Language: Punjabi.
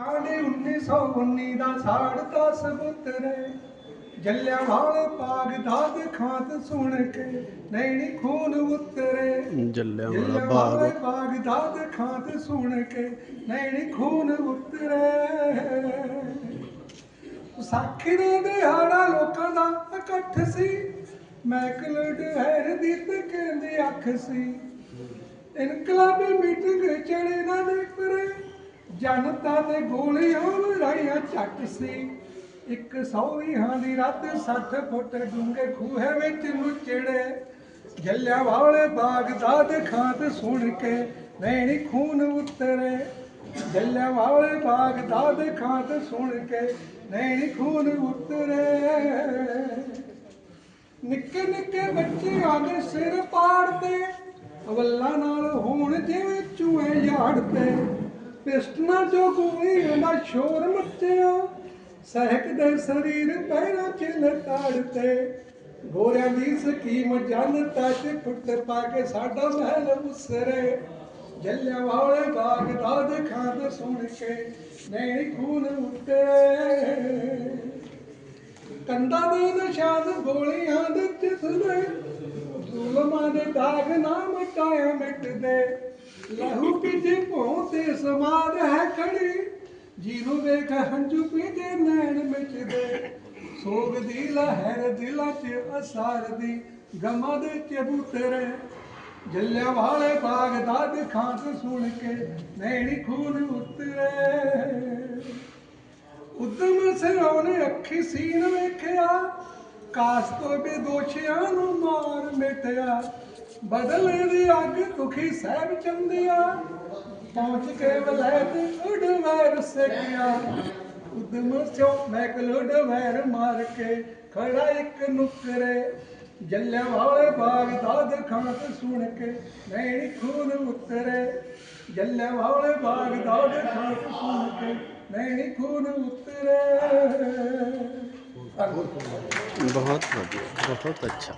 ਆਂਡੇ 1919 ਦਾ ਸਾੜਤਾ ਸਬੂਤਰੇ ਜੱਲਿਆਂ ਵਾਲੇ ਬਾਗ ਦਾ ਖਾਤ ਸੁਣ ਕੇ ਨੈਣੀ ਖੂਨ ਉਤਰੇ। ਜੱਲਿਆਂ ਵਾਲਾ ਬਾਗ। ਬਾਗ ਦਾ ਖਾਤ ਸੁਣ ਕੇ ਨੈਣੀ ਖੂਨ ਉਤਰੇ। ਸਾਖੀ ਦੇ ਦਿਹਾੜਾ ਲੋਕਾਂ ਦਾ ਇਕੱਠ ਸੀ। ਮੈਕਲ ਡਹਿਰ ਦੀ ਤੇ ਕਹਿੰਦੇ ਅੱਖ ਸੀ। ਇਨਕਲਾਬੀ ਮੀਟਿੰਗ ਜਨਤਾ ਤੇ ਗੋਲੀਆਂ ਲੜਾਈਆਂ ਛੱਟ ਸੀ। ਇੱਕ ਸੌ ਵੀਹਾਂ ਦੀ ਰਾਤ 60 ਫੁੱਟ ਡੂੰਘੇ ਖੂਹੇ ਵਿੱਚ ਨੁਚੜੇ ਜੱਲਿਆਂ ਵਾਲੇ ਬਾਗ ਦਾ ਦਿਖਾਤ ਸੁਣ ਕੇ ਨੈਣੀ ਖੂਨ ਉਤਰੇ। ਜੱਲਿਆਂ ਵਾਲੇ ਬਾਗ ਦਾ ਦਿਖਾਤ ਸੁਣ ਕੇ ਨੈਣੀ ਖੂਨ ਉਤਰੇ। ਨਿੱਕੇ ਨਿੱਕੇ ਬੱਚਿਆਂ ਦੇ ਸਿਰ ਪਾੜਦੇ ਅਵੱਲਾ ਨਾਲ ਹੋਣ ਜਿਵੇਂ ਚੂਹੇ ਝਾੜਦੇ ਪਿਸਟਨਾਂ ਚੋਂ ਗੋਲੀਆਂ ਦਾ ਸ਼ੋਰ ਮੱਚਿਆ। ਸਹਿਕਦੇ ਸਰੀਰ ਪੈਰਾਂ 'ਚ ਲਟਾੜਦੇ ਗੋਰਿਆਂ ਦੀ ਸਕੀਮ ਜਨਤਾ 'ਚ ਫੁੱਟ ਪਾ ਕੇ ਸਾਡਾ ਮਹਿਲ ਉਸਰੇ ਜੱਲਿਆਂ ਵਾਲੇ ਬਾਗ ਦਾ ਦਿਖਾਂਦ ਸੁਣ ਕੇ ਨੈਣੀ ਖੂਨ ਉੱਤੇ। ਕੰਧਾਂ ਦੇ ਨਿਸ਼ਾਨ ਗੋਲੀਆਂ ਦੇ ਚਿਸਲੇ ਜ਼ੁਲਮਾਂ ਦੇ ਦਾਗ ਨਾ ਮਿਟਾਇਆ ਮਿਟਦੇ। ਲਹੂ ਪੀਜੇ ਭੋਂ ਤੇ ਸਮਾਦ ਹੈ ਖੜੀ। ਜਿਹਨੂੰ ਵੇਖ ਹੰਝੂ ਪੀਜੇ ਨੈਣ ਮਿਟਦੇ। ਸੋਗ ਦੀ ਲਹਿਰ ਦਿਲਾਂ 'ਚ ਅਸਾਰ ਦੀ ਗਮਾਂ ਦੇ ਚਬੂਤਰੇ ਜੱਲਿਆਂ ਵਾਲੇ ਬਾਗ ਦਾ ਦਿਖਾਂਤ ਸੁਣ ਕੇ ਨੈਣੀ ਖੂਨ ਉਤਰੇ। ਉਦਮ ਸਿਰੋਂ ਨੇ ਅੱਖੀ ਸੀਨ ਵੇਖਿਆ। ਕਾਸ ਤੋਂ ਬੇਦੋਸ਼ੀਆਂ ਨੂੰ ਮਾਰ ਮਿਟਿਆ। ਬਦਲੇ ਦੀ ਅੱਗ ਦੁਖੀ ਸਹਿਬ ਚੰਦਿਆ। ਪਹੁੰਚ ਕੇ ਵਲੈਤ ਉਡ ਸਕਿਆ ਉਦਮ ਸਿਓ ਮੈਕਲ ਉਡ ਮਾਰ ਕੇ ਖੜਾ ਇੱਕ ਨੁਕਰੇ। ਜੱਲਿਆਂ ਵਾਲੇ ਬਾਗਦਾਦ ਦਾ ਸੁਣ ਕੇ ਨੈਣੀ ਖੂਨ ਉਤਰੇ। ਜੱਲਿਆਂ ਵਾਲੇ ਬਾਗ ਦਾ ਸੁਣ ਕੇ ਨੈਣੀ ਖੂਨ ਉਤਰੇ। ਬਹੁਤ ਵਧੀਆ, ਬਹੁਤ ਅੱਛਾ।